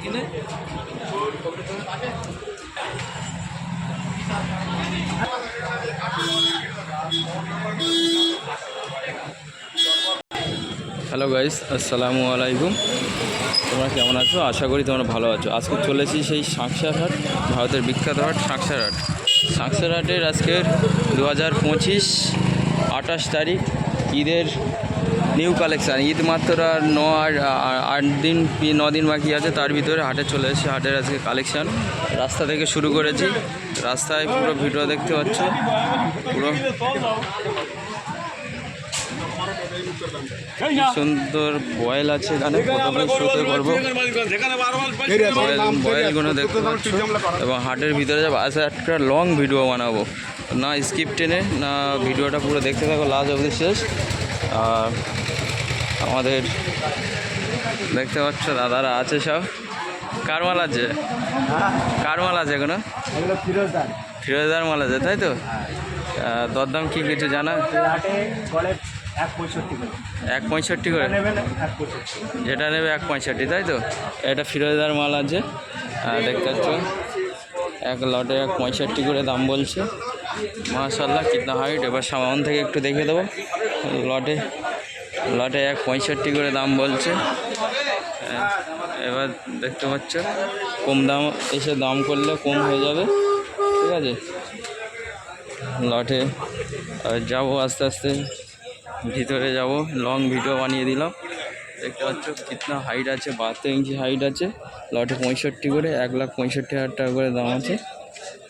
Hello guys আসসালামু আলাইকুম তোমরা কেমন আছো? আশা করি তোমরা ভালো আছো। আজকে চলেছি সেই সাঁকসার হাট, ভারতের বিখ্যাত হাট সাঁকসার হাট। সাঁকসার হাটের আজকের দু হাজার পঁচিশ আঠাশ তারিখ, ঈদের নিউ কালেকশান। ঈদ মাত্র আর ন আর আট দিন ন দিন বাকি আছে, তার ভিতরে হাটে চলে এসেছে, হাটের আজকে কালেকশান। রাস্তা থেকে শুরু করেছি, রাস্তায় পুরো ভিডিও দেখতে পাচ্ছ, পুরো। সুন্দর বয়েল আছে এখানে, প্রথমে শুতে করব। বয়েল বয়েলগুলো দেখতে পাচ্ছ, এবং হাটের ভিতরে যাব আচ্ছা একটা লং ভিডিও বানাবো। না স্কিপ টেনে, না ভিডিওটা পুরো দেখতে থাকো, লাস্ট অবধি শেষ। আর আমাদের দেখতে পাচ্ছ দাদারা আছে সব। কার মাল আছে কার মাল আছে এখনও এগুলো ফিরোজদার। মাল আছে তাই তো? আহ, দরদাম কি কিছু জানা? এক পঁয়ষট্টি করে। যেটা নেবে এক পঁয়ষট্টি তাই তো? এটা ফিরোজদার মাল আছে দেখতে পাচ্ছ? এক লটে এক পঁয়ষট্টি করে দাম বলছে। মাশাল্লাহ কিতনা হাইট। এবার সামান থেকে একটু দেখে দেবো। লটে লটে এক পঁয়ষট্টি করে দাম বলছে। হ্যাঁ, এবার দেখতে পাচ্ছ কম দাম এসে দাম করলে কম হয়ে যাবে ঠিক আছে? লটে যাব আস্তে আস্তে ভিতরে যাব লং ভিডিও বানিয়ে দিলাম। দেখতে পাচ্ছ কিতনা হাইট আছে বাহাত্তর ইঞ্চি হাইট আছে। লটে পঁয়ষট্টি করে এক লাখ পঁয়ষট্টি হাজার টাকা করে দাম আছে।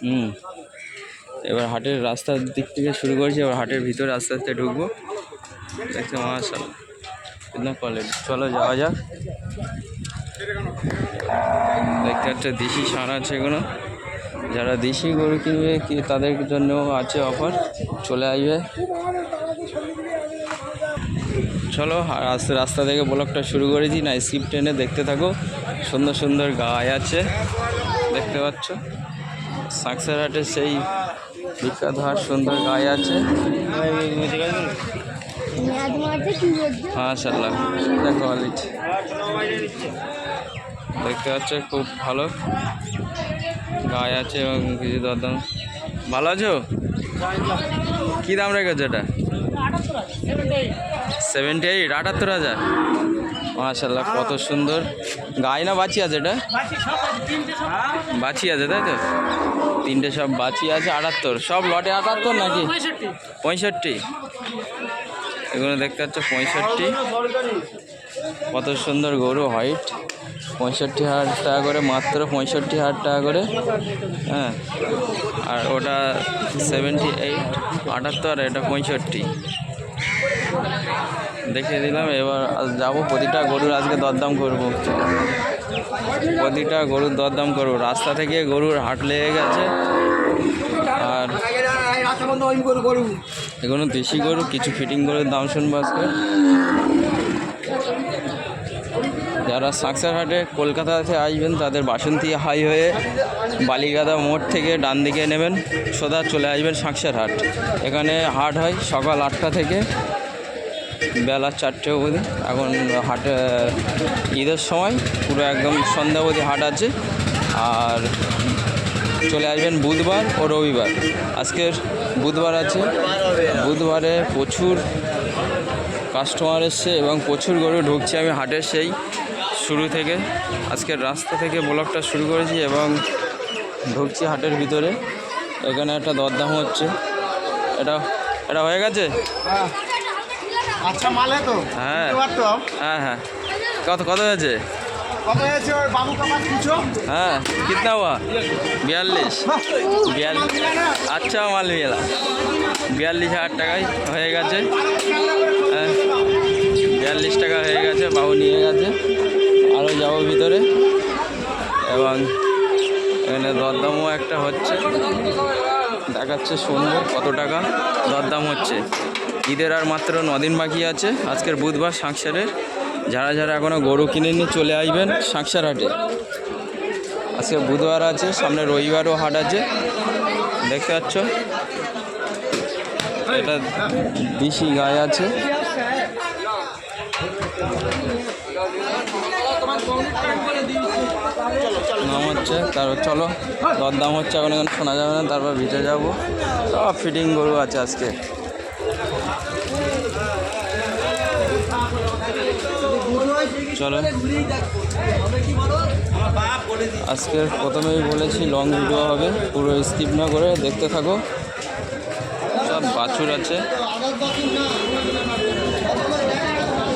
হুম এবার হাটের রাস্তার দিক থেকে শুরু করেছি এবার হাটের ভিতরে আস্তে আস্তে ঢুকবো। দেখতে মাশাল কিতনা কোয়ালিটি চলো যাওয়া যাক। দেখতে পাচ্ছ দেশি সার আছে এগুলো। যারা দেশি গরু কিনবে, কি তাদের জন্য আছে অফার। চলে আসবে। চলো, আর আস্তে রাস্তা থেকে ব্লগটা শুরু করেছি না, স্কিপ ট্রেনে দেখতে থাকো। সুন্দর সুন্দর গায়ে আছে। দেখতে পাচ্ছ? সাকসার হাটের সেই বিখ্যাত হাট সুন্দর গায়ে আছে। মাশাল্লাহ কোয়ালিটি দেখতে পাচ্ছ, খুব ভালো। গায়ে আছে এবং কিছু দরদাম। ভালো আছো? কী দাম রেখেছো এটা? সেভেন্টি এইট আটাত্তর হাজার। মাশাল্লাহ কত সুন্দর। গায়ে না বাঁচি আছে এটা? বাছি আছে, তাই তো? তিনটে সব বাছি আছে, আটাত্তর। সব লটে আটাত্তর নাকি? পঁয়ষট্টি। এগুলো দেখতে পাচ্ছ পঁয়ষট্টি। কত সুন্দর গরু হোয়াইট পঁয়ষট্টি হাজার টাকা করে, মাত্র পঁয়ষট্টি হাজার টাকা করে। হ্যাঁ আর ওটা সেভেন্টি এইট আটাত্তর, এটা পঁয়ষট্টি। দেখিয়ে দিলাম, এবার যাব, প্রতিটা গরুর আজকে দরদাম করব। প্রতিটা গরুর দরদাম করব। রাস্তা থেকে গরুর হাট লেগে গেছে। আর এগুলো দেশি গরু, কিছু ফিটিং গরুর দাম শুনব আজকে। যারা সাকসার হাটে কলকাতা থেকে আসবেন, তাদের বাসন্তী হাই হয়ে বালিগাদা মোড় থেকে ডান দিকে নেবেন, সোজা চলে আসবেন সাকসার হাট। এখানে হাট হয় সকাল আটটা থেকে, বেলা চারটে অবধি। এখন হাটে ঈদের সময় পুরো একদম সন্ধ্যা অবধি হাট আছে। আর চলে আসবেন বুধবার ও রবিবার। আজকের বুধবার আছে। বুধবারে প্রচুর কাস্টমার এসছে এবং প্রচুর গরু ঢুকছে। আমি হাটের সেই শুরু থেকে আজকের রাস্তা থেকে ব্লগটা শুরু করেছি এবং ঢুকছি হাটের ভিতরে। এখানে একটা দরদাম হচ্ছে। এটা এটা হয়ে গেছে? আচ্ছা মালে তো হ্যাঁ। হ্যাঁ হ্যাঁ। কত কত হয়েছে? হ্যাঁ कितना हुआ বিয়াল্লিশ। বিয়াল্লিশ। আচ্ছা মাল মেলা বিয়াল্লিশ হাজার टाई হয়ে গেছে। হ্যাঁ, বিয়াল্লিশ টাকা হয়ে গেছে বাবু নিয়ে গেছে। আরও যাব ভিতরে। এবং এখানে দরদামও একটা হচ্ছে। দেখাচ্ছে সুন্দর কত টাকা দরদাম হচ্ছে। ঈদের আর মাত্র নদিন বাকি আছে। আজকের বুধবার সাংসারের যারা যারা এখনও গরু কিনে নিয়ে চলে আসবেন সাংসার হাটে আজকে বুধবার আছে, সামনে রবিবারও হাট আছে। দেখতে পাচ্ছ? এটা দিশি গায়ে আছে। নাম হচ্ছে তারপর চলো, দরদাম হচ্ছে, এখন এখন শোনা যাবে না, তারপর ভিতরে যাব। সব ফিটিং গরু আছে আজকে। চলো। আজকের প্রথমেই বলেছি লং ভিডিও হবে, পুরো স্কিপ না করে দেখতে থাকো। সব বাছুর আছে।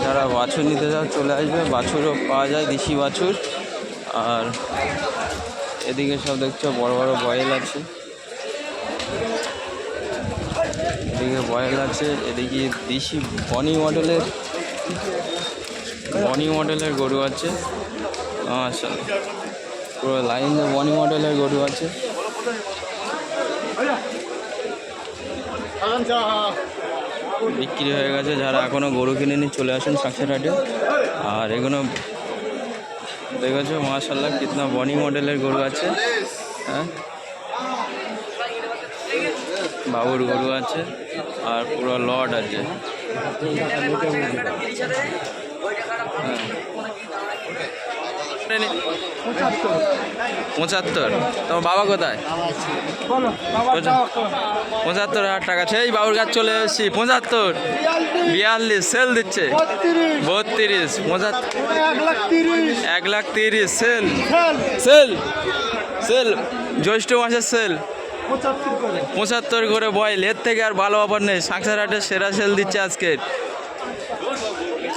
যারা বাছুর নিতে চাও, চলে আসবে। বাছুরও পাওয়া যায়, দেশি বাছুর। আর এদিকে সব দেখছ, বড় বড় বয়েল আছে। এদিকে বয়েল আছে, এদিকে দেশি বনি মডেলের বনি মডেলের গরু আছে। আচ্ছা। পুরো লাইন বনি মডেলের গরু আছে। বিক্রি হয়ে গেছে। যারা এখনও গরু কিনে নিয়ে চলে আসেন সাক্ষের হাটে আর এগুলো দেখেছ? মাশাল্লাহ কিতনা বনি মডেলের গরু আছে। হ্যাঁ? বাবুর গরু আছে। আর পুরো লট আছে। পঁচাত্তর। তোমার বাবা কোথায়? পঁচাত্তর হাজার টাকা। সেই বাবুর কাছে চলে এসেছি। পঁচাত্তর। বিয়াল্লিশ। সেল দিচ্ছে। বত্রিশ। পঁচাত্তর। এক লাখ তিরিশ। সেল। সেল। সেল। জ্যৈষ্ঠ মাসের সেল। পঁচাত্তর করে। বয়েল। এর থেকে আর ভালো অফার নেই। সাংসার হাটের সেরা সেল দিচ্ছে আজকে।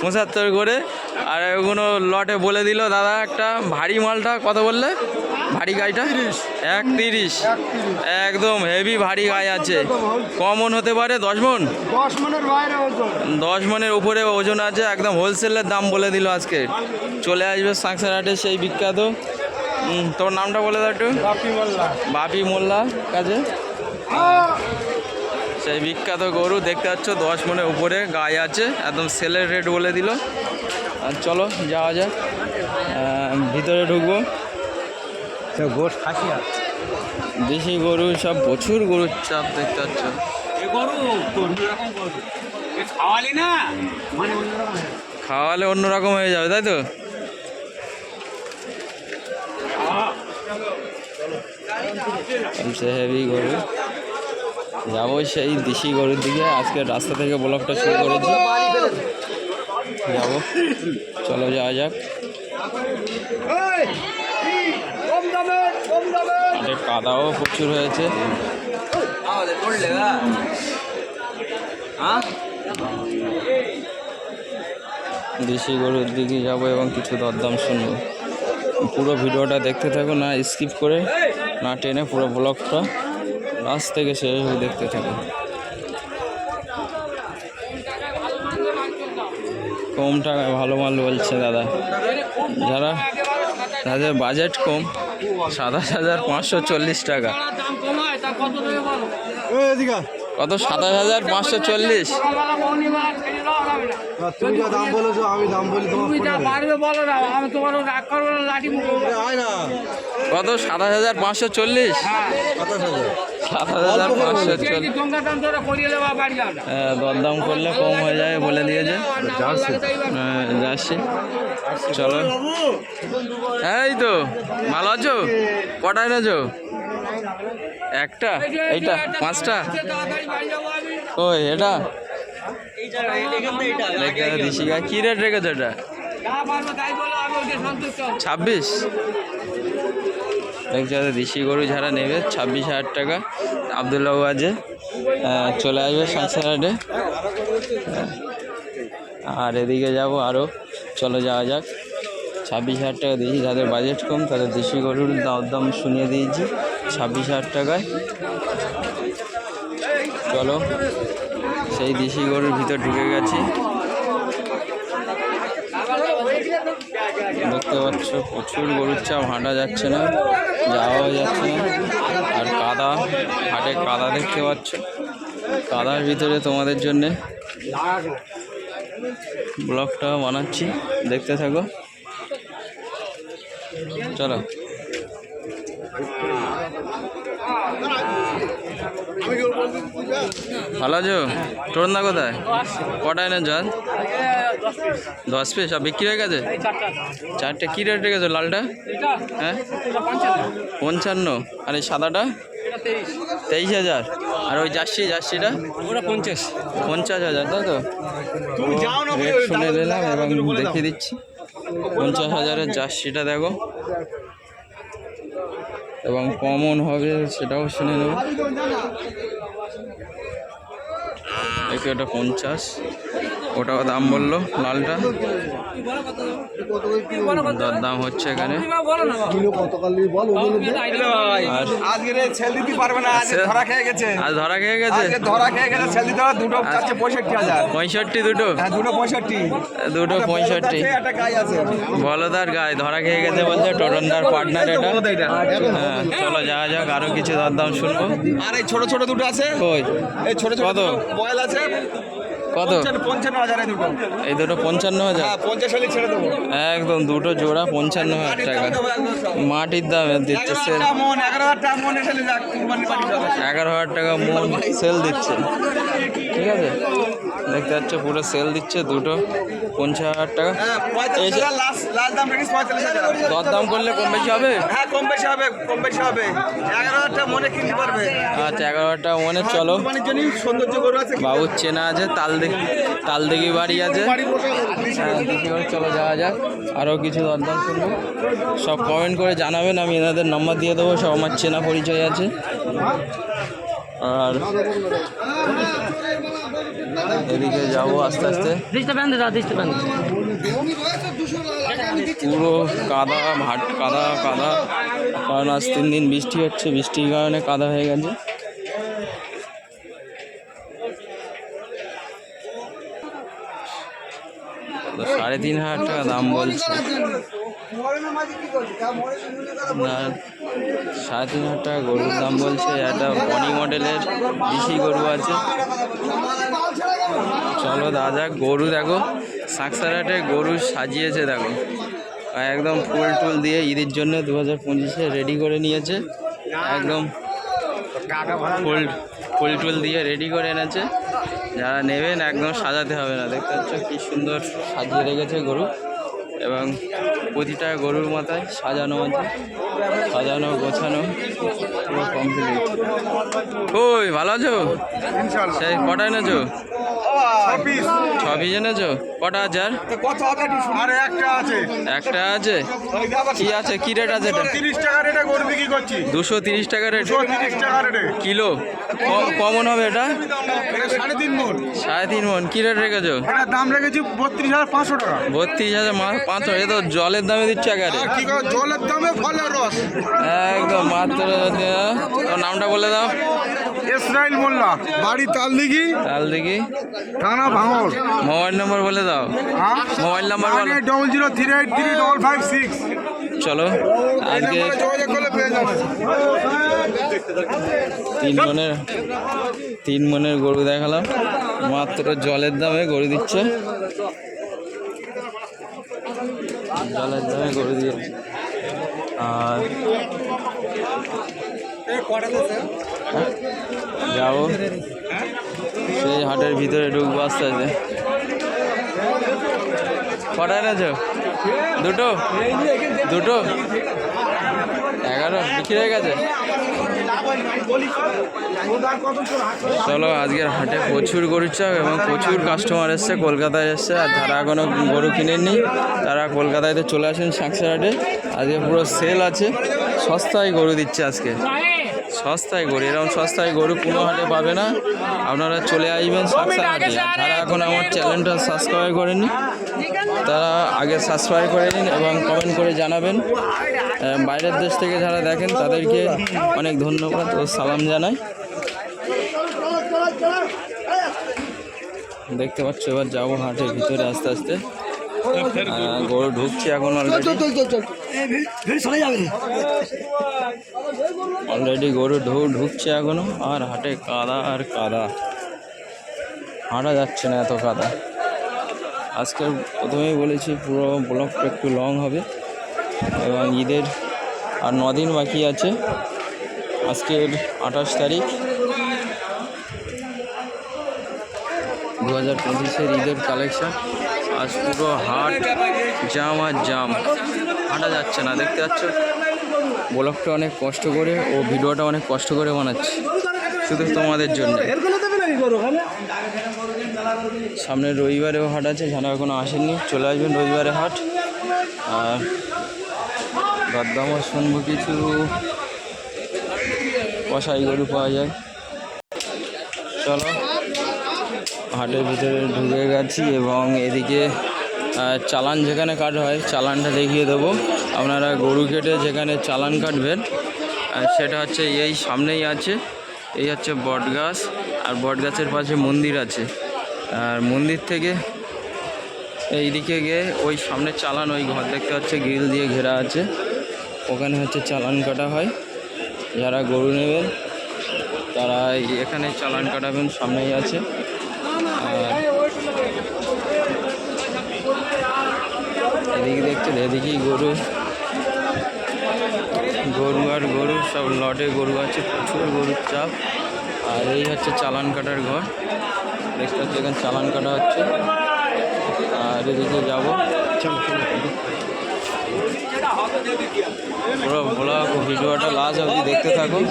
পঁচাত্তর করে। আর ওগুলো লটে বলে দিল দাদা একটা ভারী মালটা কত বললে? ভারী গাড়িটা? এক তিরিশ একদম হেভি ভারী গায়ে আছে। কমন হতে পারে দশ মন? দশ মনের বাইরে দশ মনের উপরে ওজন আছে একদম হোলসেলের দাম বলে দিল আজকে। চলে আসবে সাংসার হাটে সেই বিখ্যাত। তোর নামটা বলে দাও একটু। বাপি মোল্লা। বাপি মোল্লা কাছে সেই বিখ্যাত গরু দেখতে পাচ্ছ দশ মনের উপরে গায়ে আছে একদম সেলের রেট বলে দিল। আর চলো যাওয়া যাক। ভিতরে ঢুকবো। গোস খাসিয়া দেশি গরু সব প্রচুর গরুর চাপ দেখতে পাচ্ছ। খাওয়ালি মানে অন্যরকম খাওয়ালে অন্যরকম হয়ে যাবে তাই তো? সে হেভি গরু। যাব সেই দেশি গরুর দিকে। আজকে রাস্তা থেকে ব্লকটা শুরু করেছি যাব। চলো যাওয়া যাক। কাদাও প্রচুর হয়েছে। দেশি গরুর দিকে যাব এবং কিছু দরদাম শুনব। পুরো ভিডিওটা দেখতে থাকো, না স্কিপ করে, না টেনে পুরো ব্লগটা। লাস্ট থেকে শেষ দেখতে থাকো। কম টাকায় ভালো মাল বলছে দাদা। যারা তাদের বাজেট কম সাতাশ হাজার পাঁচশো চল্লিশ টাকা। কত? সাতাশ হাজার পাঁচশো চল্লিশ। তুমি যা দাম বলেছ আমি দাম বলি তুমি যা পারবে বলো না আমি তোমার রাগ করব না লাঠি মুখে কত? সাতাশ হাজার পাঁচশো চল্লিশ। সাতাশ হাজার। হাজার পাঁচশো চল্লিশ হ্যাঁ, দরদাম করলে কম হয়ে যাবে বলে দিয়েছে। যাচ্ছে। হ্যাঁ, যাচ্ছি। চলো। এই তো ভালো আছো? কটা এনেছো একটা? এইটা পাঁচটা? ওই এটা? কী রেট রেখেছো এটা। ছাব্বিশ? দেখছ দেশি গরু যারা নেবে, ছাব্বিশ হাজার টাকা আবদুল্লাহ আছে চলে আসবে সংসারে আর এদিকে যাব আরও চলো যাওয়া যাক। ছাব্বিশ হাজার টাকা দিয়েছি যাদের বাজেট কম, তাদের দেশি গরুর দাম শুনিয়ে দিয়েছি, ছাব্বিশ হাজার টাকায়। চলো, সেই দেশি গরুর ভিতর ঢুকে গেছি। দেখতে পাচ্ছ, প্রচুর গরুর চাপ, হাঁটা যাচ্ছে না, যাওয়াও যাচ্ছে না। আর কাদা, হাটে কাদা দেখতে পাচ্ছ। কাদার ভিতরে তোমাদের জন্যে ব্লগটা বানাচ্ছি, দেখতে থাকো। চলো। ভালো আছো? তোর না কোথায়? কটা এনে জল দশ পিস? আর বিক্রি হয়ে গেছে? চারটে। কী রেট রেখেছো? লালটা? হ্যাঁ? পঞ্চান্ন। আর এই সাদাটা? তেইশ। হাজার। আর ওই জার্সি জার্সিটা? ওটা পঞ্চাশ। পঞ্চাশ হাজার তাই তো? রেট শুনে নিলাম এবং দেখিয়ে দিচ্ছি। পঞ্চাশ হাজারের জার্সিটা দেখো। এবং কমন হবে সেটাও শুনে নেব। দেখো এটা পঞ্চাশ। ওটাও দাম বলল লালটা। দর দাম হচ্ছে এখানে। বলো বল আর আজকে রে দিতে পারবে না ধরা খেয়ে গেছে। আজ ধরা খেয়ে গেছে? ধরা খেয়ে গেছে ছেল দিতে দুটো চারটে পঁয়ষট্টি দুটো? হ্যাঁ দুটো পঁয়ষট্টি। দুটো পঁয়ষট্টি। একটা গাই আছে। বলদার গায়ে ধরা খেয়ে গেছে বলছে টোটনদার পার্টনার এটা। হ্যাঁ চলো যাওয়া যাক আরও কিছু দরদাম শুনব। আর এই ছোট ছোট দুটো আছে? কই? এই ছোট ছোট কত? বয়েল আছে। কত? পঞ্চান্ন- হাজার এই দুটো পঞ্চান্ন হাজার? হ্যাঁ পঞ্চাশ হলে ছেড়ে দেবো। একদম দুটো জোড়া পঞ্চান্ন হাজার টাকা। মাটির দাম দিচ্ছে সেল এগারো হাজার টাকা মন সেল দিচ্ছে। ঠিক আছে? দেখতে পাচ্ছ পুরো সেল দিচ্ছে দুটো। পঞ্চাশ হাজার টাকা হ্যাঁ হাজার হাজার। দরদাম করলে কম বেশি হবে? হ্যাঁ কম বেশি হবে কম বেশি হবে। এগারো হাজার টাকা মনে কিনতে পারবে। আচ্ছা এগারো হাজার টাকা মনে চলো। গরু আছে। বাবুর চেনা আছে তাল দেখি তাল দেখি বাড়ি আছে। হ্যাঁ, চলো যাওয়া যাক। আরও কিছু দরদাম শুনব সব কমেন্ট করে জানাবেন আমি এনাদের নম্বর দিয়ে দেবো সব আমার চেনা পরিচয় আছে। আর এদিকে যাব আস্তে আস্তে। পুরো কাদা ভাট কাদা কাদা। কারণ আজ তিন দিন বৃষ্টি হচ্ছে বৃষ্টির কারণে কাদা হয়ে গেছে। সাড়ে তিন হাজার টাকা দাম বলছে। না, সাড়ে তিন হাজার টাকা গরুর দাম বলছে, একটা বনি মডেলের বেশি গরু আছে। চলো দাদা গরু দেখো, সাকসারাটে গরু সাজিয়েছে দেখো। একদম ফুল টুল দিয়ে ঈদের জন্য দু হাজার পঁচিশে রেডি করে নিয়েছে। একদম ফুল ফুল টুল দিয়ে রেডি করে এনেছে। যারা নেবেন একদম সাজাতে হবে না, দেখতে পাচ্ছ কি সুন্দর সাজিয়ে রেখেছে গরু। এবং প্রতিটা গরুর মাথায় সাজানো আছে সাজানো গোছানো। ওই ভালো আছো? সেই কটা এনেছো? ছ পিস এনেছো? কটা আছে আর? হাজার একটা আছে। একটা আছে? কি আছে? কি রেট আছে এটা? টাকা রেটে গরু বিক্রি করছি। দুশো তিরিশ টাকা রেট টাকা রেটে কিলো? কমন হবে এটা? সাড়ে তিন মন। সাড়ে তিন মন। কি রেট রেখেছো? এটার দাম রেখেছি বত্রিশ হাজার পাঁচশো টাকা। বত্রিশ হাজার পাঁচশো। এ তো জলের দামে দিচ্ছে একারে জলের দামে ফলের রস। একদম মাত্র তোর নামটা বলে দাও। ইসরাইল মোল্লা বাড়ি তালদিঘি তাহলে দেখি থানা ভাঙর মোবাইল নম্বর বলে দাও। হ্যাঁ? মোবাইল নাম্বার বলো। Double zero three eight three double five six চলো আজকে তিন মনের তিন মনের গরু দেখালাম। মাত্র জলের দামে গরু দিচ্ছে। জলের দামে গরু দিয়ে আর যাব। সেই হাটের ভিতরে ঢুকবো আস্তে আস্তে। কটা এনেছো দুটো? দুটো? এগারো? বিক্রি হয়ে গেছে? চলো, আজকের হাটে প্রচুর গরুর চাপ এবং প্রচুর কাস্টমার এসছে, কলকাতায় এসছে। আর যারা এখনও গরু কিনেননি, তারা কলকাতায় তো চলে আসেন সাকসা হাটে। আজকে পুরো সেল আছে। সস্তায় গরু দিচ্ছে আজকে। সস্তায় গরু, এরকম সস্তায় গরু কোনো হাটে পাবে না। আপনারা চলে আসবেন হাটে যারা এখন আমার চ্যানেলটা সাবস্ক্রাইব করেননি, তারা আগে সাবস্ক্রাইব করে নিন এবং কমেন্ট করে জানাবেন। বাইরের দেশ থেকে যারা দেখেন, তাদেরকে অনেক ধন্যবাদ ও সালাম জানাই। দেখতে পাচ্ছ, এবার যাব হাটের ভিতরে আস্তে আস্তে। গরু ঢুকছে এখন অলরেডি গরু ঢু ঢুকছে এখনও আর হাটে কাদা আর কাদা। হাঁটা যাচ্ছে না এত কাদা। আজকে প্রথমেই বলেছি পুরো ব্লগটা একটু লং হবে। এবং ঈদের আর দিন বাকি আছে। আজকের আঠাশ তারিখ। দু হাজার পঁচিশের ঈদের কালেকশন আজ পুরো হাট জাম আর জাম। হাঁটা যাচ্ছে না, দেখতে পাচ্ছ? ব্লগটা অনেক কষ্ট করে ও ভিডিওটা অনেক কষ্ট করে বানাচ্ছি, শুধু তোমাদের জন্য। সামনে রবিবারেও হাট আছে, যারা এখনও আসেননি, চলে আসবেন রবিবারে হাট। আর দরদামও শুনব কিছু। কষাই গরু পাওয়া যায়। চলো। হাটের ভিতরে ঢুকে গেছি এবং এদিকে চালান যেখানে কাটা হয়, চালানটা দেখিয়ে দেবো। আপনারা গরু কেটে যেখানে চালান কাটবেন সেটা হচ্ছে এই সামনেই আছে। এই হচ্ছে বটগাছ, আর বটগাছের পাশে মন্দির আছে। আর মন্দির থেকে এই দিকে গিয়ে ওই সামনে চালান, ওই ঘর দেখতে হচ্ছে গ্রিল দিয়ে ঘেরা আছে। ওখানে হচ্ছে চালান কাটা হয়। যারা গরু নেবেন, তারা এখানে চালান কাটাবেন, সামনেই আছে আর এদিকে এদিকেই গরু। গরু আর গরু, সব লটে গরু আছে, প্রচুর গরুর চাপ। আর এই হচ্ছে চালান কাটার ঘর। দেখতে হচ্ছে এখানে চালান কাটা হচ্ছে। আর এদিকে যাব। পুরো ব্লগ ভিডিওটা লাস্ট অবধি দেখতে থাকুন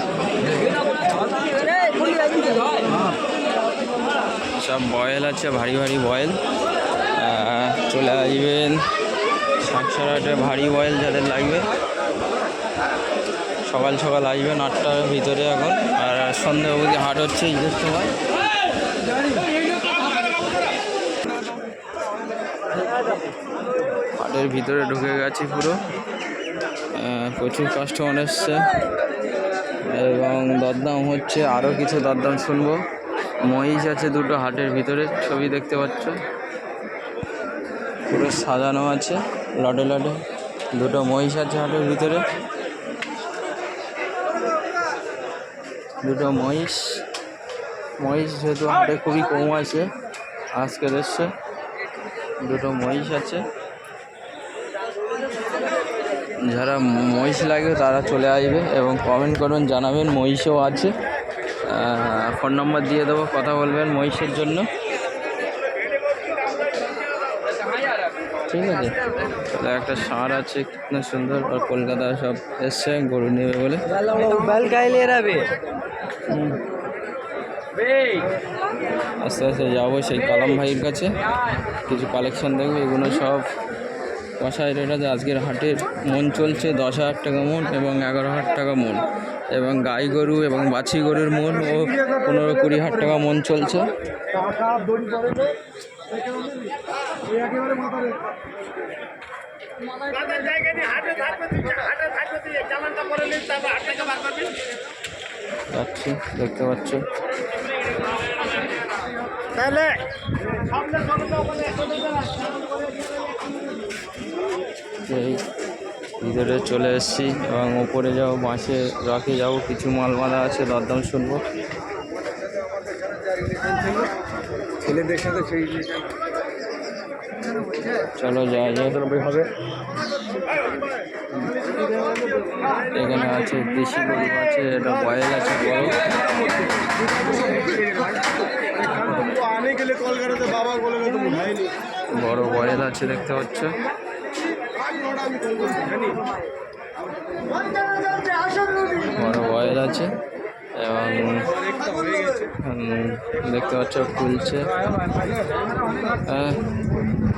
সব বয়েল আছে, ভারী ভারী বয়েল। চলে আসবেন। সাতশোরাটে ভারী অয়েল যাদের লাগবে। সকাল সকাল আসবেন আটটার ভিতরে এখন। আর সন্ধ্যে অবধি হাট হচ্ছে ঈদের সময়। হাটের ভিতরে ঢুকে গেছি পুরো। প্রচুর কাস্টমার এসছে। এবং দরদাম হচ্ছে আরও কিছু দরদাম শুনব। মহিষ আছে দুটো হাটের ভিতরে, ছবি দেখতে পাচ্ছ। পুরো সাজানো আছে, লডে লডে। দুটো মহিষ আছে হাটের ভিতরে। দুটো মহিষ। মহিষ যেহেতু হাটে খুবই কম আছে আজকের এসছে। দুটো মহিষ আছে। যারা মহিষ লাগবে তারা চলে আসবে এবং কমেন্ট করবেন জানাবেন মহিষও আছে। ফোন নম্বর দিয়ে দেবো, কথা বলবেন মহিষের জন্য। ঠিক আছে? তাহলে একটা সার আছে কিতনা সুন্দর আর কলকাতা সব এসছে গরু নেবে বলে। আস্তে আস্তে যাব সেই কালাম ভাইয়ের কাছে। কিছু কালেকশন দেখব এগুলো সব কষাই রেট আছে আজকের হাটের মন চলছে দশ হাজার টাকা মন এবং এগারো হাজার টাকা মন। এবং গাই গরু এবং বাছি গরুর মন ও পনেরো কুড়ি হাজার টাকা মন চলছে। যাচ্ছি দেখতে পাচ্ছ। এই ভিতরে চলে এসেছি এবং ওপরে যাব বাঁশে রাখে যাব কিছু মাল বাঁধা আছে দরদাম শুনব। ছেলেদের সাথে সেই চলো যাওয়া যায় হবে। এখানে আছে দেশি গরু আছে এটা বয়েল আছে বড়। বড় বয়েল আছে দেখতে পাচ্ছ। বড় বয়েল আছে। এবং দেখতে পাচ্ছ খুলছে।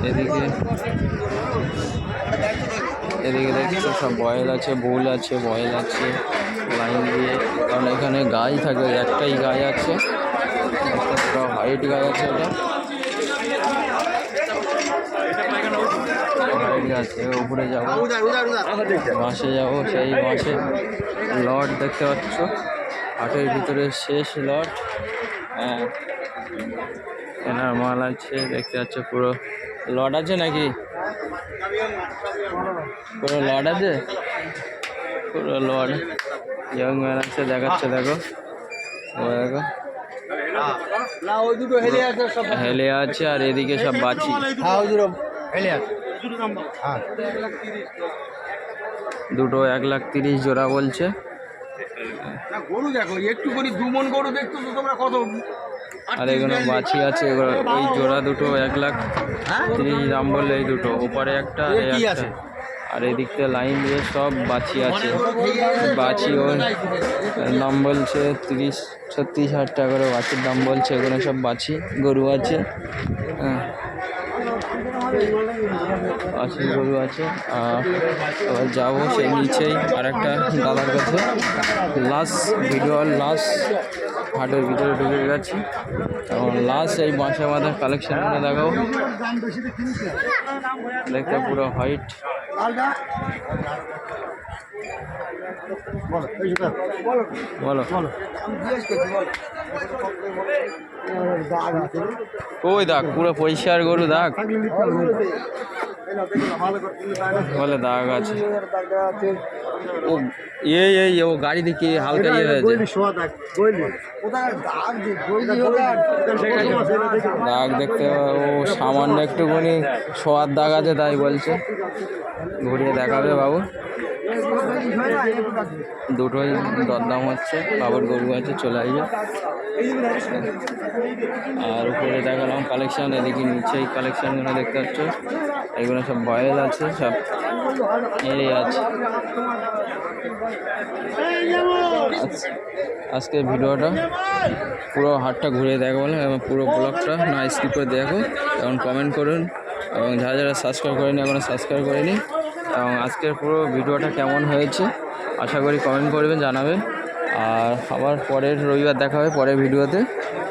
এদিকে এদিকে দেখছ সব বয়েল আছে বোল আছে বয়েল আছে লাইন দিয়ে। কারণ এখানে গাই থাকে একটাই গাই আছে। একটা হোয়াইট গাই আছে হোয়াইট আছে উপরে যাব। বাসে যাব সেই বাসে। লট দেখতে পাচ্ছ। হাটের ভিতরে শেষ লট। হ্যাঁ। কেনার মাল আছে, দেখতে পাচ্ছ পুরো লট আছে নাকি? পুরো লট আছে? পুরো লট। ইয়ং ম্যান আছে, দেখাচ্ছে, দেখো। দেখো। হেলে আছে আর এদিকে সব হ্যাঁ হ্যাঁ দুটো এক লাখ তিরিশ জোড়া বলছে। না গরু দেখো একটু করে দু মন গরু দেখতো তো তোমরা কত আর এগুলো বাছি আছে এগুলো এই জোড়া দুটো এক লাখ তিরিশ দাম বললে এই দুটো ওপারে একটা আর এদিক থেকে লাইন দিয়ে সব বাছি আছে। বাছি ওর দাম বলছে তিরিশ ছত্রিশ হাজার টাকা করে বাছির দাম বলছে এগুলো সব বাছি গরু আছে। হ্যাঁ। বাছি গরু আছে। আর যাব সেই নিচেই আর একটা দাদার কাছে। লাস্ট ভিডিও আর লাস্ট হাটের ভিতরে ঢুকে গেছি। এবং লাস্ট এই বাঁশা বাঁধা কালেকশনগুলো দেখাবো। দেখতে পুরো হোয়াইট বলো। ওই দাগ পুরো পরিষ্কার গরু দাগ বলে দাগ আছে। ও, এ এই ও গাড়ি দেখি হালকা ইয়ে হয়েছে দাগ দেখতে ও, সামান্য একটুখানি শোয়ার দাগ আছে, তাই বলছে। ঘুরিয়ে দেখাবে বাবু। দুটোই দরদাম হচ্ছে, বাবার গরু আছে, চলে আসবে। আর উপরে দেখালাম কালেকশন এদিকে নিচে এই কালেকশনগুলো দেখতে পাচ্ছ। এগুলো সব বয়েল আছে, সব এই আছে। আজ- আজকে ভিডিওটা পুরো হাটটা ঘুরে দেখো বলে, এবং পুরো ব্লগটা না স্কিপ করে দেখো এবং কমেন্ট করুন, এবং যারা যারা সাবস্ক্রাইব করেনি এখনও সাবস্ক্রাইব করেনি এবং আজকের পুরো ভিডিওটা কেমন হয়েছে, আশা করি কমেন্ট করবেন, জানাবেন আর আবার পরের রবিবার দেখা হবে, পরের ভিডিওতে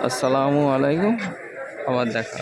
আসসালামু আলাইকুম, আবার দেখা।